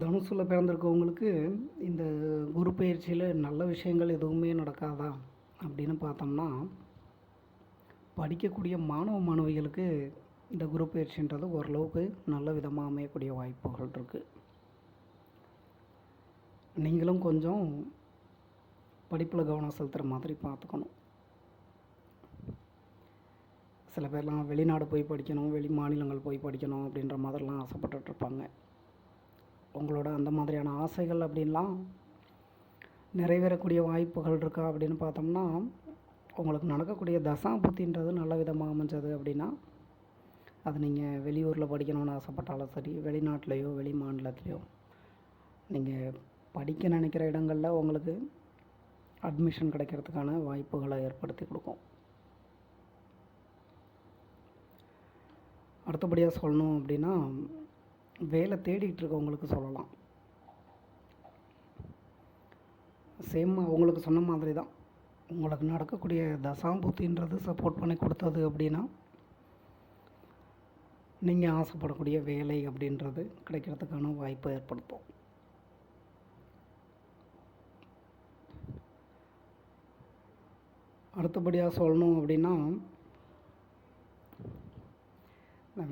தனுசில் பிறந்திருக்கவங்களுக்கு இந்த குரு பயிற்சியில் நல்ல விஷயங்கள் எதுவுமே நடக்காதா அப்படின்னு பார்த்தோம்னா படிக்கக்கூடிய மாணவ மாணவிகளுக்கு இந்த குரு பயிற்சின்றது ஓரளவுக்கு நல்ல விதமாக அமையக்கூடிய வாய்ப்புகள் இருக்குது நீங்களும் கொஞ்சம் படிப்பில் கவனம் செலுத்துகிற மாதிரி பார்த்துக்கணும். சில பேர்லாம் வெளிநாடு போய் படிக்கணும் வெளி மாநிலங்கள் போய் படிக்கணும் அப்படின்ற மாதிரிலாம் ஆசைப்பட்டுட்ருப்பாங்க உங்களோட அந்த மாதிரியான ஆசைகள் அப்படின்லாம் நிறைவேறக்கூடிய வாய்ப்புகள் இருக்கா அப்படின்னு பார்த்தோம்னா உங்களுக்கு நடக்கக்கூடிய தசாபுத்தின்றது நல்ல விதமாக அமைஞ்சது அப்படின்னா அது நீங்கள் வெளியூரில் படிக்கணும்னு ஆசைப்பட்டாலும் சரி வெளிநாட்டிலையோ வெளி மாநிலத்திலையோ நீங்கள் படிக்க நினைக்கிற இடங்களில் உங்களுக்கு அட்மிஷன் கிடைக்கிறதுக்கான வாய்ப்புகளை ஏற்படுத்தி கொடுக்கும். அடுத்தபடியாக சொல்லணும் அப்படின்னா வேலை தேடிக்கிட்டு இருக்கவங்களுக்கு சொல்லலாம். சேம் அவங்களுக்கு சொன்ன மாதிரி தான். உங்களுக்கு நடக்கக்கூடிய தசாம்பூத்தின்றது சப்போர்ட் பண்ணி கொடுத்தது அப்படின்னா நீங்கள் ஆசைப்படக்கூடிய வேலை அப்படின்றது கிடைக்கிறதுக்கான வாய்ப்பை ஏற்படுத்தும். அடுத்தபடியாக சொல்லணும் அப்படின்னா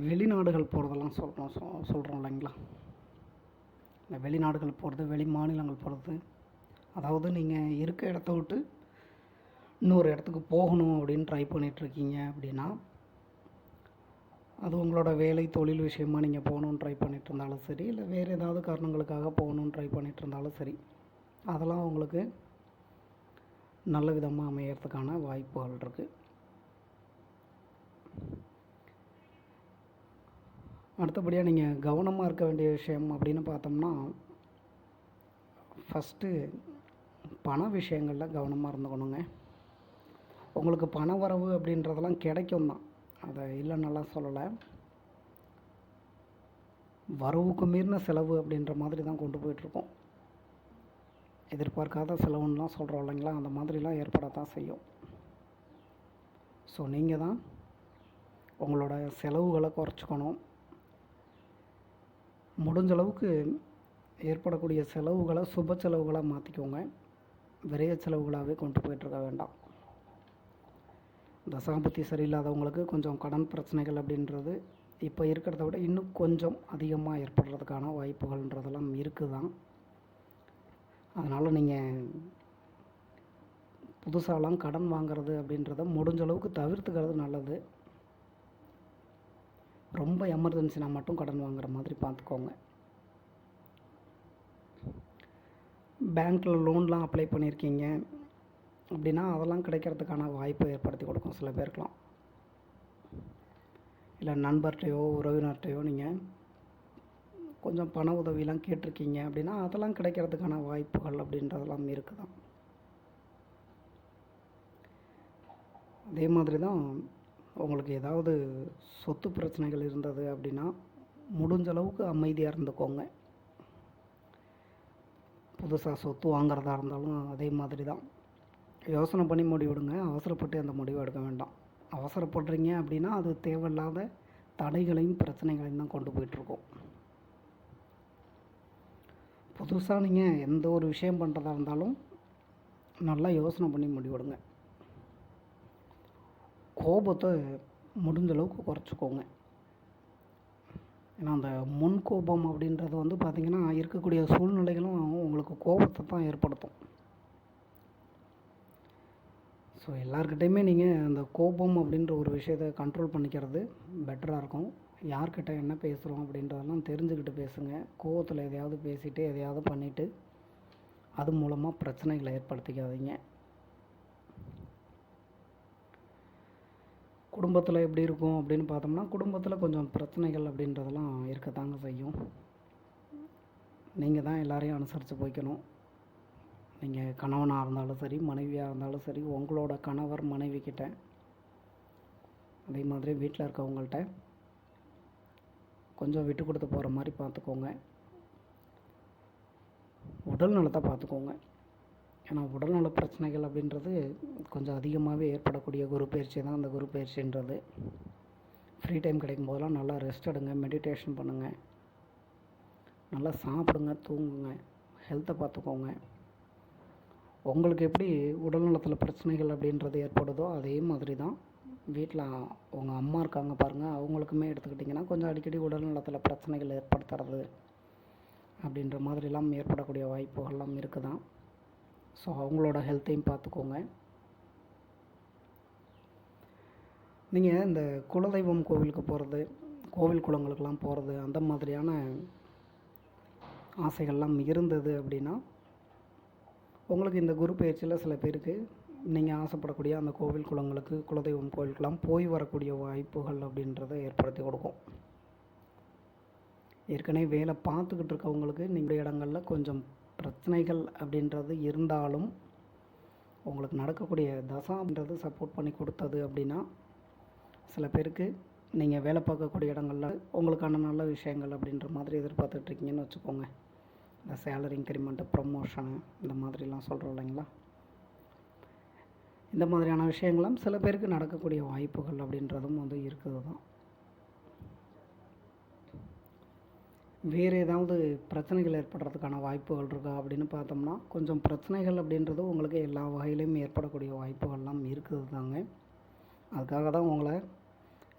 வெளிநாடுகள் போகிறதெல்லாம் சொல்கிறோம் சொ சொல்கிறோம் இல்லைங்களா? இந்த வெளிநாடுகள் போகிறது வெளி மாநிலங்கள் போகிறது அதாவது நீங்கள் இருக்க இடத்த விட்டு இன்னொரு இடத்துக்கு போகணும் அப்படின்னு ட்ரை பண்ணிகிட்ருக்கீங்க அப்படின்னா அது உங்களோட வேலை தொழில் விஷயமா நீங்கள் போகணுன்னு ட்ரை பண்ணிகிட்டு இருந்தாலும் சரி இல்லை வேறு ஏதாவது காரணங்களுக்காக போகணுன்னு ட்ரை பண்ணிகிட்டு இருந்தாலும் சரி அதெல்லாம் உங்களுக்கு நல்ல விதமாக அமையறதுக்கான வாய்ப்புகள் இருக்குது அடுத்தபடியாக நீங்கள் கவனமாக இருக்க வேண்டிய விஷயம் அப்படின்னு பார்த்தோம்னா ஃபஸ்ட்டு பண விஷயங்களில் கவனமாக இருந்துக்கணுங்க. உங்களுக்கு பண வரவு அப்படின்றதெல்லாம் கிடைக்கும் தான். அதை இல்லைன்னெல்லாம் சொல்லலை. வரவுக்கு மீறின செலவு அப்படின்ற மாதிரி தான் கொண்டு போயிட்டுருக்கோம். எதிர்பார்க்காத செலவுன்னெலாம் சொல்கிறோம் இல்லைங்களா? அந்த மாதிரிலாம் ஏற்படத்தான் செய்யும். ஸோ நீங்கள் தான் உங்களோட செலவுகளை குறைச்சிக்கணும். முடிஞ்ச அளவுக்கு ஏற்படக்கூடிய செலவுகளை சுப செலவுகளாக மாற்றிக்கோங்க விரைய செலவுகளாகவே கொண்டு போயிட்டுருக்க வேண்டாம். தசாபுத்தி சரியில்லாதவங்களுக்கு கொஞ்சம் கடன் பிரச்சனைகள் அப்படின்றது இப்போ இருக்கிறத விட இன்னும் கொஞ்சம் அதிகமாக ஏற்படுறதுக்கான வாய்ப்புகள்ன்றதெல்லாம் இருக்குது தான் அதனால் நீங்கள் புதுசாலாம் கடன் வாங்குறது அப்படின்றத முடிஞ்ச அளவுக்கு தவிர்த்துக்கிறது நல்லது. ரொம்ப எமர்ஜென்சினா மட்டும் கடன் வாங்குற மாதிரி பார்த்துக்கோங்க. பேங்க்கில் லோன்லாம் அப்ளை பண்ணியிருக்கீங்க அப்படின்னா அதெல்லாம் கிடைக்கிறதுக்கான வாய்ப்பை ஏற்படுத்தி கொடுக்கும் சில பேருக்கெலாம் இல்லை நண்பர்கிட்டையோ உறவினர்கிட்டையோ நீங்கள் கொஞ்சம் பண உதவியெலாம் கேட்டிருக்கீங்க அப்படின்னா அதெல்லாம் கிடைக்கிறதுக்கான வாய்ப்புகள் அப்படின்றதெல்லாம் இருக்குதான். அதே மாதிரி தான் உங்களுக்கு ஏதாவது சொத்து பிரச்சனைகள் இருந்தது அப்படின்னா முடிஞ்ச அளவுக்கு அமைதியாக இருந்துக்கோங்க. புதுசாக சொத்து வாங்குறதா இருந்தாலும் அதே மாதிரி தான் யோசனை பண்ணி முடிவெடுங்க. அவசரப்பட்டு அந்த முடிவு எடுக்க வேண்டாம். அவசரப்படுறீங்க அப்படின்னா அது தேவையில்லாத தடைகளையும் பிரச்சனைகளையும் தான் கொண்டு போயிட்டுருக்கோம். புதுசாக நீங்கள் எந்த ஒரு விஷயம் பண்ணுறதா இருந்தாலும் நல்லா யோசனை பண்ணி முடிவெடுங்க. கோபத்தை முடிஞ்ச அளவுக்கு குறைச்சிக்கோங்க. ஏன்னா அந்த முன் கோபம் அப்படின்றது வந்து பார்த்திங்கன்னா இருக்கக்கூடிய சூழ்நிலைகளும் உங்களுக்கு கோபத்தை தான் ஏற்படுத்தும். ஸோ எல்லாருக்கிட்டையுமே நீங்கள் அந்த கோபம் அப்படின்ற ஒரு விஷயத்தை கண்ட்ரோல் பண்ணிக்கிறது பெட்டராக இருக்கும். யார்கிட்ட என்ன பேசுகிறோம் அப்படின்றதெல்லாம் தெரிஞ்சுக்கிட்டு பேசுங்க. கோபத்தில் எதையாவது பேசிவிட்டு எதையாவது பண்ணிவிட்டு அது மூலமாக பிரச்சனைகளை ஏற்படுத்திக்காதீங்க. குடும்பத்தில் எப்படி இருக்கும் அப்படின்னு பார்த்தோம்னா குடும்பத்தில் கொஞ்சம் பிரச்சனைகள் அப்படின்றதெல்லாம் இருக்கத்தாங்க செய்யும். நீங்கள் தான் எல்லாரையும் அனுசரித்து போய்க்கணும். நீங்கள் கணவனாக இருந்தாலும் சரி மனைவியாக இருந்தாலும் சரி உங்களோட கணவர் மனைவி கிட்ட அதே மாதிரி வீட்டில் இருக்கவங்கள்ட்ட கொஞ்சம் விட்டு கொடுத்து போகிற மாதிரி பார்த்துக்கோங்க. உடல் நலத்தை பார்த்துக்கோங்க. ஏன்னா உடல்நல பிரச்சனைகள் அப்படின்றது கொஞ்சம் அதிகமாகவே ஏற்படக்கூடிய குரு பயிற்சி தான் அந்த குரு பயிற்சின்றது. ஃப்ரீ டைம் கிடைக்கும் போதெல்லாம் நல்லா ரெஸ்ட் எடுங்க மெடிடேஷன் பண்ணுங்கள் நல்லா சாப்பிடுங்க தூங்குங்க ஹெல்த்தை பார்த்துக்கோங்க. உங்களுக்கு எப்படி உடல்நலத்தில் பிரச்சனைகள் அப்படின்றது ஏற்படுதோ அதே மாதிரி தான் வீட்டில் உங்கள் அம்மா இருக்காங்க பாருங்கள் அவங்களுக்குமே எடுத்துக்கிட்டிங்கன்னா கொஞ்சம் அடிக்கடி உடல்நலத்தில் பிரச்சனைகள் ஏற்படுத்துறது அப்படின்ற மாதிரிலாம் ஏற்படக்கூடிய வாய்ப்புகள்லாம் இருக்குதான். ஸோ அவங்களோட ஹெல்த்தையும் பார்த்துக்கோங்க. நீங்கள் இந்த குலதெய்வம் கோவிலுக்கு போகிறது கோவில் குளங்களுக்கெல்லாம் போகிறது அந்த மாதிரியான ஆசைகள்லாம் இருந்தது அப்படின்னா உங்களுக்கு இந்த குரு பயிற்சியில் சில பேருக்கு நீங்கள் ஆசைப்படக்கூடிய அந்த கோவில் குளங்களுக்கு குலதெய்வம் கோவிலுக்கெல்லாம் போய் வரக்கூடிய வாய்ப்புகள் அப்படின்றத ஏற்படுத்தி கொடுக்கும். ஏற்கனவே வேலை பார்த்துக்கிட்டு இருக்கவங்களுக்கு நீங்கள் இடங்களில் கொஞ்சம் பிரச்சனைகள் அப்படின்றது இருந்தாலும் உங்களுக்கு நடக்கக்கூடிய தசான்றது சப்போர்ட் பண்ணி கொடுத்தது அப்படின்னா சில பேருக்கு நீங்கள் வேலை பார்க்கக்கூடிய இடங்களில் உங்களுக்கான நல்ல விஷயங்கள் அப்படின்ற மாதிரி எதிர்பார்த்துட்ருக்கீங்கன்னு வச்சுக்கோங்க. இந்த சேலரி இன்க்ரிமெண்ட்டு ப்ரொமோஷனு இந்த மாதிரிலாம் சொல்கிறோம் இல்லைங்களா? இந்த மாதிரியான விஷயங்களும் சில பேருக்கு நடக்கக்கூடிய வாய்ப்புகள் அப்படின்றதும் வந்து இருக்குது தான் வேறு ஏதாவது பிரச்சனைகள் ஏற்படுறதுக்கான வாய்ப்புகள் இருக்கா அப்படின்னு பார்த்தோம்னா கொஞ்சம் பிரச்சனைகள் அப்படின்றது உங்களுக்கு எல்லா வகையிலையும் ஏற்படக்கூடிய வாய்ப்புகள்லாம் இருக்குது தாங்க. அதுக்காக தான் உங்களை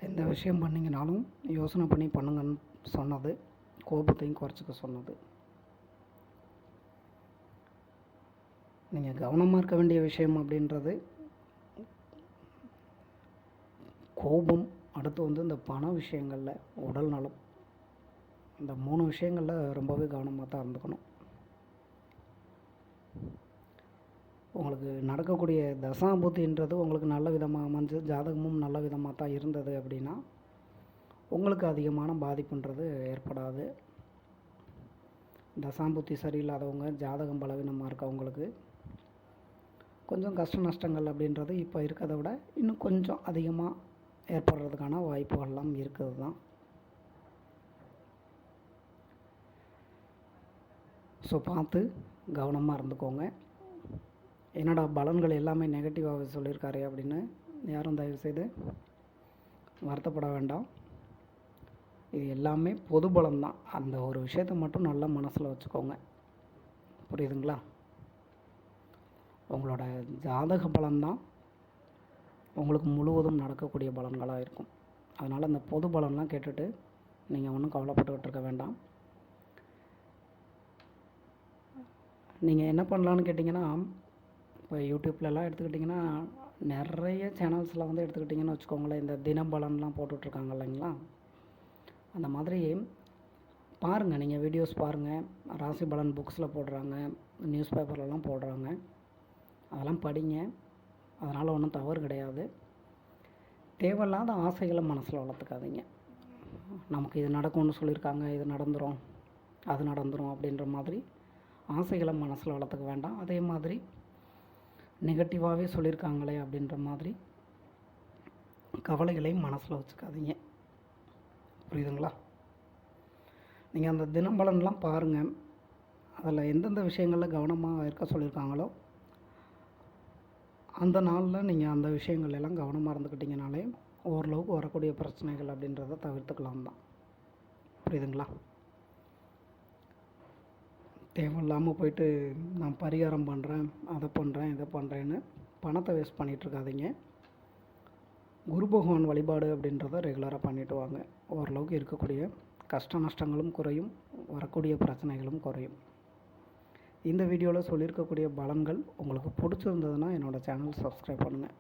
எந்த விஷயம் பண்ணிங்கனாலும் யோசனை பண்ணி பண்ணுங்கன்னு சொன்னது கோபத்தையும் குறைச்சிக்க சொன்னது. நீங்கள் கவனமாக இருக்க வேண்டிய விஷயம் அப்படின்றது கோபம் அடுத்து வந்து இந்த பண விஷயங்களில் உடல் நலம். இந்த மூணு விஷயங்களில் ரொம்பவே கவனமாக தான் இருந்துக்கணும். உங்களுக்கு நடக்கக்கூடிய தசாபுத்தின்றது உங்களுக்கு நல்ல விதமாக அமைஞ்சு ஜாதகமும் நல்ல விதமாக தான் இருந்தது அப்படின்னா உங்களுக்கு அதிகமான பாதிப்புன்றது ஏற்படாது. தசாம்புத்தி சரியில்லாதவங்க ஜாதகம் பலவீனமாக இருக்கவங்களுக்கு கொஞ்சம் கஷ்ட நஷ்டங்கள் அப்படின்றது இப்போ இருக்கிறத விட இன்னும் கொஞ்சம் அதிகமாக ஏற்படுறதுக்கான வாய்ப்புகள்லாம் இருக்கிறது தான். ஸோ பார்த்து கவனமாக இருந்துக்கோங்க. என்னடா பலன்கள் எல்லாமே நெகட்டிவாக சொல்லியிருக்காரு அப்படின்னு யாரும் தயவுசெய்து வருத்தப்பட வேண்டாம். இது எல்லாமே பொது பலம் தான் அந்த ஒரு விஷயத்தை மட்டும் நல்லா மனசில் வச்சுக்கோங்க. புரியுதுங்களா? உங்களோட ஜாதக பலன்தான். உங்களுக்கு முழுவதும் நடக்கக்கூடிய பலன்களாக இருக்கும். அதனால் அந்த பொது பலன்லாம் கேட்டுட்டு நீங்கள் ஒன்றும் கவலைப்பட்டுக்கிட்டு இருக்க வேண்டாம். நீங்கள் என்ன பண்ணலான்னு கேட்டிங்கன்னா இப்போ யூடியூப்லலாம் எடுத்துக்கிட்டிங்கன்னா நிறைய சேனல்ஸில் வந்து எடுத்துக்கிட்டிங்கன்னு வச்சுக்கோங்களேன். இந்த தினபலன்லாம் போட்டுட்ருக்காங்க இல்லைங்களா? அந்த மாதிரி பாருங்கள் நீங்கள் வீடியோஸ் பாருங்கள் ராசி பலன் புக்ஸில் போடுறாங்க நியூஸ் பேப்பர்லலாம் போடுறாங்க. அதெல்லாம் படிங்க. அதனால் ஒன்றும் தவறு கிடையாது. தேவையில்லாத ஆசைகளை மனசில் வளர்த்துக்காதீங்க. நமக்கு இது நடக்கும்னு சொல்லியிருக்காங்க இது நடந்துடும் அது நடந்துடும் அப்படின்ற மாதிரி ஆசைகளை மனசில் வளர்த்துக்க வேண்டாம். அதே மாதிரி நெகட்டிவாகவே சொல்லியிருக்காங்களே அப்படின்ற மாதிரி கவலைகளையும் மனசில் வச்சுக்காதீங்க. புரியுதுங்களா? நீங்கள் அந்த தினம்பலன்லாம் பாருங்கள் அதில் எந்தெந்த விஷயங்களில் கவனமாக இருக்க சொல்லியிருக்காங்களோ அந்த நாளில் நீங்கள் அந்த விஷயங்கள் எல்லாம் கவனமாக இருந்துக்கிட்டிங்கனாலே ஓரளவுக்கு வரக்கூடிய பிரச்சனைகள் அப்படின்றத தவிர்த்துக்கலாம் தான். புரியுதுங்களா? தேவையில்லாமல் போயிட்டு நான் பரிகாரம் பண்ணுறேன் அதை பண்ணுறேன் இதை பண்ணுறேன்னு பணத்தை வேஸ்ட் பண்ணிகிட்ருக்காதீங்க குரு பகவான் வழிபாடு அப்படின்றத ரெகுலராக பண்ணிட்டு வாங்க. ஓரளவுக்கு இருக்கக்கூடிய கஷ்ட நஷ்டங்களும் குறையும் வரக்கூடிய பிரச்சனைகளும் குறையும். இந்த வீடியோவில் சொல்லியிருக்கக்கூடிய பலன்கள் உங்களுக்கு பிடிச்சிருந்ததுன்னா என்னோடய சேனல் சப்ஸ்கிரைப் பண்ணுங்கள்